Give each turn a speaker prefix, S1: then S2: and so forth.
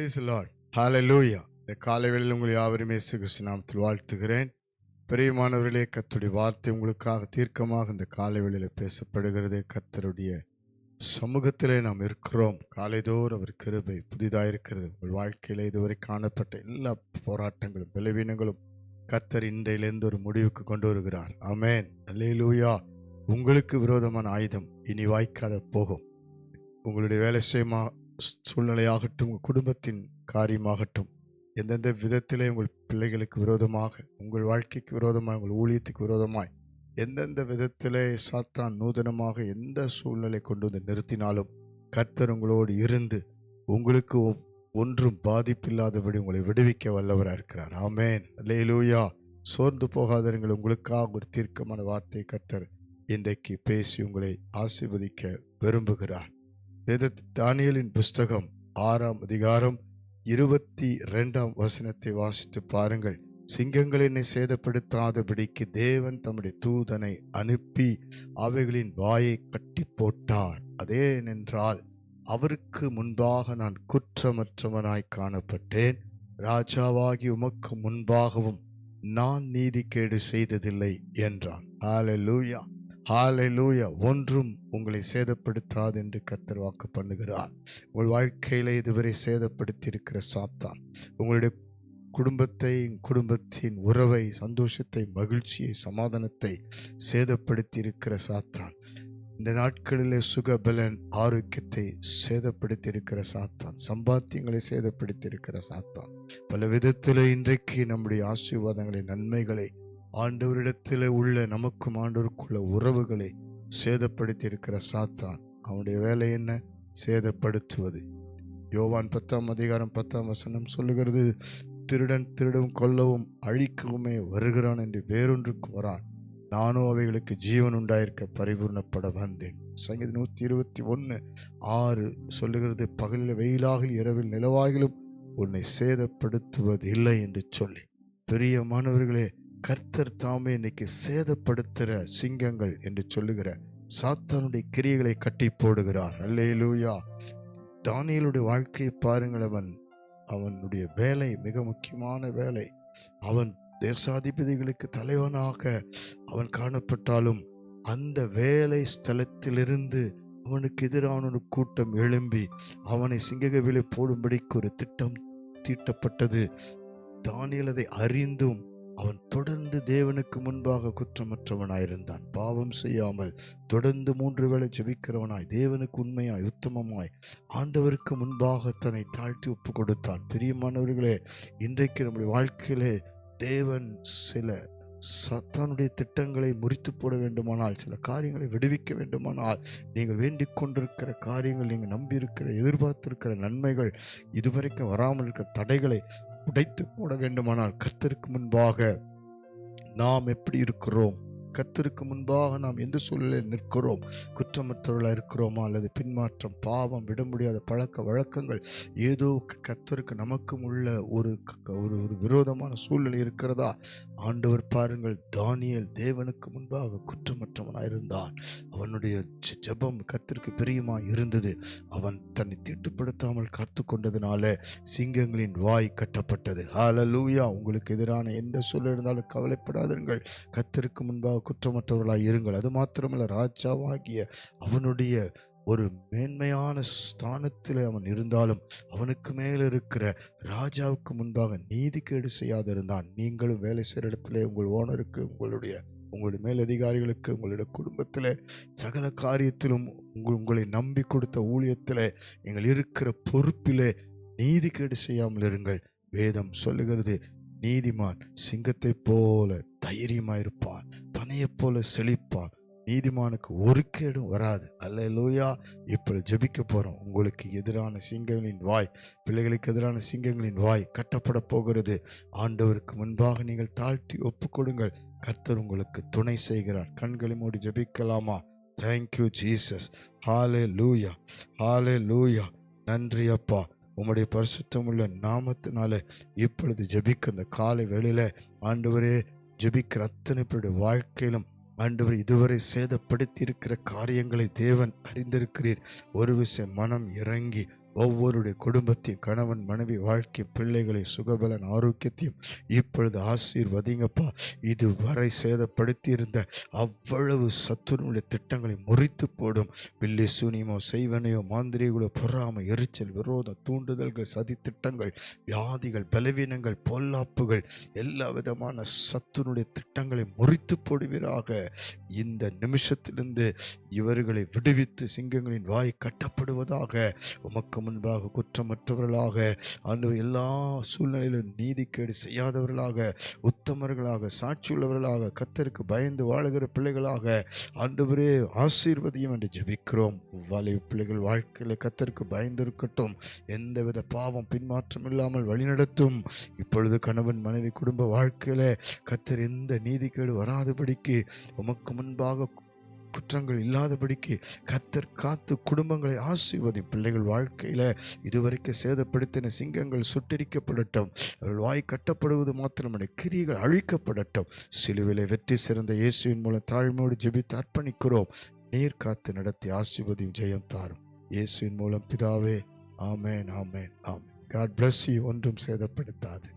S1: Price Lord ஹalleluya இந்த காலை வேளையில் உங்களை யாவருமே இயேசு கிறிஸ்து நாமத்தில் வாழ்த்துகிறேன். பிரியமானவர்களே கர்த்தருடைய வார்த்தை உங்களுக்காக தீர்க்கமாக இந்த காலை வேளையில் பேசப்படுகிறது. கத்தருடைய சமூகத்திலே நாம் இருக்கிறோம். காலைதோறும் அவர் கிருபை புதிதாக இருக்கிறது உங்கள் வாழ்க்கையில் இதுவரை காணப்பட்ட எல்லா போராட்டங்களும் பலவீனங்களும் கத்தர் இன்றையிலிருந்து ஒரு முடிவுக்கு கொண்டு வருகிறார். ஆமென். அல்லேலூயா. உங்களுக்கு விரோதமான ஆயுதம் இனி வாய்க்காத போகும். உங்களுடைய வேலை செய்யுமா சூழ்நிலையாகட்டும் உங்கள் குடும்பத்தின் காரியமாகட்டும் எந்தெந்த விதத்திலே உங்கள் பிள்ளைகளுக்கு விரோதமாக உங்கள் வாழ்க்கைக்கு விரோதமாக உங்கள் ஊழியத்துக்கு விரோதமாய் எந்தெந்த விதத்திலே சாத்தான் நூதனமாக எந்த சூழ்நிலை கொண்டு வந்து நிறுத்தினாலும் கர்த்தர் உங்களோடு இருந்து உங்களுக்கு ஒ- ஒன்றும் பாதிப்பில்லாதபடி உங்களை விடுவிக்க வல்லவராக இருக்கிறார். ஆமேன். லேலூயா சோர்ந்து போகாதவர்கள் உங்களுக்காக ஒரு தீர்க்கமான வார்த்தை கர்த்தர் இன்றைக்கு பேசி உங்களை ஆசிர்வதிக்க விரும்புகிறார். தானியலின் புஸ்தகம் ஆறாம் அதிகாரம் இருபத்தி ரெண்டாம் வசனத்தை வாசித்து பாருங்கள். சிங்கங்கள் என்னை சேதப்படுத்தாதபடிக்கு தேவன் தம்முடைய தூதனை அனுப்பி அவைகளின் வாயை கட்டி போட்டார். அதேனென்றால் அவருக்கு முன்பாக நான் குற்றமற்றவனாய் காணப்பட்டேன். ராஜாவாகி உமக்கு முன்பாகவும் நான் நீதிகேடு செய்ததில்லை என்றான். ஹாலை லூயா ஒன்றும் உங்களை சேதப்படுத்தாது என்று கர்த்தர் வாக்கு பண்ணுகிறார். உங்கள் வாழ்க்கையில இதுவரை சேதப்படுத்தி இருக்கிற சாத்தான். உங்களுடைய குடும்பத்தை குடும்பத்தின் உறவை சந்தோஷத்தை மகிழ்ச்சியை சமாதானத்தை சேதப்படுத்தி இருக்கிற சாத்தான். இந்த நாட்களிலே சுகபலன் ஆரோக்கியத்தை சேதப்படுத்தி இருக்கிற சாத்தான். சம்பாத்தியங்களை சேதப்படுத்தி இருக்கிற சாத்தான். பல விதத்தில் இன்றைக்கு நம்முடைய ஆசீர்வாதங்களை நன்மைகளை ஆண்டவரிடத்தில் உள்ள நமக்கும் ஆண்டவருக்குள்ள உறவுகளை சேதப்படுத்தி இருக்கிற சாத்தான். அவனுடைய வேலை என்ன? சேதப்படுத்துவது. யோவான் பத்தாம் அதிகாரம் பத்தாம் வசனம் சொல்லுகிறது திருடன் திருடவும் கொல்லவும் அழிக்கவுமே வருகிறான் என்று வேறொன்றுக்கு வரான். நானும் அவைகளுக்கு ஜீவன் உண்டாயிருக்க பரிபூர்ணப்பட வந்தேன். சங்கீதம் நூற்றி இருபத்தி ஒன்று ஆறு சொல்லுகிறது பகலில் வெயிலாக இரவில் நிலவாகிலும் உன்னை சேதப்படுத்துவது இல்லை என்று சொல்லி. பெரிய மாணவர்களே கர்த்தர் தாமே இன்னைக்கு சேதப்படுத்துகிற சிங்கங்கள் என்று சொல்லுகிற சாத்தானுடைய கிரியைகளை கட்டி போடுகிறார். அல்லேலூயா. தானியலுடைய வாழ்க்கையை பாருங்கள் அவன் அவனுடைய வேலை மிக முக்கியமான வேலை. அவன் தேசாதிபதிகளுக்கு தலைவனாக அவன் காணப்பட்டாலும் அந்த வேலை ஸ்தலத்திலிருந்து அவனுக்கு எதிரான ஒரு கூட்டம் எழும்பி அவனை சிங்ககவிலை போடும்படிக்கு ஒரு திட்டம் தீட்டப்பட்டது. தானியல் அதை அறிந்தும் அவன் தொடர்ந்து தேவனுக்கு முன்பாக குற்றமற்றவனாயிருந்தான். பாவம் செய்யாமல் தொடர்ந்து மூன்று வேளை ஜெபிக்கிறவனாய் தேவனுக்கு உண்மையாய் உத்தமமாய் ஆண்டவருக்கு முன்பாக தன்னை தாழ்த்தி ஒப்பு கொடுத்தான். பிரியமானவர்களே இன்றைக்கு நம்முடைய வாழ்க்கையிலே தேவன் சில சத்தானுடைய திட்டங்களை முறித்து போட வேண்டுமானால் சில காரியங்களை விடுவிக்க வேண்டுமானால் நீங்கள் வேண்டிக் கொண்டிருக்கிற காரியங்கள் நீங்கள் நம்பியிருக்கிற எதிர்பார்த்திருக்கிற நன்மைகள் இதுவரைக்கும் வராமல் இருக்கிற தடைகளை உடைத்து போட வேண்டுமானால் கர்த்தருக்கு முன்பாக நாம் எப்படி இருக்கிறோம்? கத்தருக்கு முன்பாக நாம் எந்த சூழ்நிலையில் நிற்கிறோம்? குற்றமற்றவர்களாக இருக்கிறோமா? அல்லது பின்மாற்றம் பாவம் விட முடியாத பழக்க வழக்கங்கள்? ஏதோ கத்தருக்கு நமக்கும் உள்ள ஒரு க- ஒரு ஒரு விரோதமான சூழ்நிலை இருக்கிறதா? ஆண்டவர் பாருங்கள் தானியல் தேவனுக்கு முன்பாக குற்றமற்றவனாக இருந்தான். அவனுடைய ஜெ- ஜெபம் கர்த்தருக்கு பிரியமாய் இருந்தது. அவன் தன்னை தீட்டுப்படுத்தாமல் காத்து கொண்டதுனால சிங்கங்களின் வாய் கட்டப்பட்டது. ஹalleluya உங்களுக்கு எதிரான எந்த சூழல் இருந்தாலும் கவலைப்படாதீர்கள் கத்திற்கு முன்பாக குற்றமற்றவர்களாக இருங்கள். அது மாத்திரமல்ல ராஜாவாகிய அவனுடைய ஒரு மேன்மையான ஸ்தானத்தில் அவன் இருந்தாலும் அவனுக்கு மேல் இருக்கிற ராஜாவுக்கு முன்பாக நீதிகேடு செய்யாதிருந்தான். நீங்களும் வேலை செய்கிற இடத்துல உங்கள் ஓனருக்கு உங்களுடைய உங்களுடைய மேலதிகாரிகளுக்கு உங்களுடைய குடும்பத்தில் சகல காரியத்திலும் உங்கள் உங்களை நம்பி கொடுத்த ஊழியத்தில் நீங்கள் இருக்கிற பொறுப்பிலே நீதிக்கேடு செய்யாமல் இருங்கள். வேதம் சொல்லுகிறது நீதிமான் சிங்கத்தைப் போல தைரியமாயிருப்பான். பனையைப் போல செழிப்பான். நீதிமானுக்கு ஒரு கேடும் வராது. அல்ல லூயா இப்பொழுது ஜெபிக்க போகிறோம் உங்களுக்கு எதிரான சிங்கங்களின் வாய் பிள்ளைகளுக்கு எதிரான சிங்கங்களின் வாய் கட்டப்பட போகிறது. ஆண்டவருக்கு முன்பாக நீங்கள் தாழ்த்தி ஒப்புக்கொடுங்கள் கர்த்தர் உங்களுக்கு துணை செய்கிறார். கண்களை மூடி ஜெபிக்கலாமா? தேங்க்யூ ஜீசஸ் ஹாலே லூயா ஹாலே லூயா நன்றி அப்பா. உம்முடைய பரிசுத்தமுள்ள நாமத்தினால இப்பொழுது ஜெபிக்க இந்த காலை வேளையில ஆண்டவரே ஜெபிக்கிற அத்தனை பேருடைய வாழ்க்கையிலும் ஆண்டவர் இதுவரை சேதப்படுத்தி இருக்கிற காரியங்களை தேவன் அறிந்திருக்கிறீர். ஒரு விஷயம் மனம் இறங்கி ஒவ்வொருடைய குடும்பத்தையும் கணவன் மனைவி வாழ்க்கை பிள்ளைகளை சுகபலன் ஆரோக்கியத்தையும் இப்பொழுது ஆசீர்வதிங்கப்பா. இதுவரை சேதப்படுத்தி இருந்த அவ்வளவு சத்துருடைய திட்டங்களை முறித்து போடும். பில்லி சூனியமோ செய்வனையோ மாந்திரிகளோ பொறாமை எரிச்சல் விரோதம் தூண்டுதல்கள் சதி திட்டங்கள் வியாதிகள் பலவீனங்கள் பொல்லாப்புகள் எல்லா விதமான சத்துருடைய திட்டங்களை முறித்து போடுவீராக. இந்த நிமிஷத்திலிருந்து இவர்களை விடுவித்து சிங்கங்களின் வாய் கட்டப்படுவதாக உமக்கு முன்பாக குற்றமற்றவர்களாக ஆண்டவர் எல்லா சூழ்நிலையிலும் நீதிக்கேடு செய்யாதவர்களாக உத்தமர்களாக சாட்சியுள்ளவர்களாக கத்தருக்கு பயந்து வாழுகிற பிள்ளைகளாக ஆண்டவரே ஆசீர்வதியும் என்று ஜெபிக்கிறோம். வாலி பிள்ளைகள் வாழ்க்கையில் கத்தருக்கு பயந்து இருக்கட்டும் எந்தவித பாவம் பின்மாற்றம் இல்லாமல் வழிநடத்தும். இப்பொழுது கணவன் மனைவி குடும்ப வாழ்க்கையில கத்தர் எந்த நீதிக்கேடு வராதபடிக்கு உமக்கு முன்பாக குற்றங்கள் இல்லாதபடிக்கு கத்தர் காத்து குடும்பங்களை ஆசீர்வதி பிள்ளைகள் வாழ்க்கையில் இதுவரைக்கும் சேதப்படுத்தின சிங்கங்கள் சுட்டரிக்கப்படட்டும். அவர்கள் வாய் கட்டப்படுவது மாத்திரமல்ல கிரிகள் அழிக்கப்படட்டும். சிலுவிலை வெற்றி சிறந்த இயேசுவின் மூலம் தாழ்மையோடு ஜெபித்து அர்ப்பணிக்கிறோம். நீர் காத்து நடத்தி ஆசிர்வதியும் ஜெயம் தாரும். இயேசுவின் மூலம் பிதாவே ஆமேன் ஆமேன் ஆமேன். காட் பிளஸ் ஒன்றும் சேதப்படுத்தாது.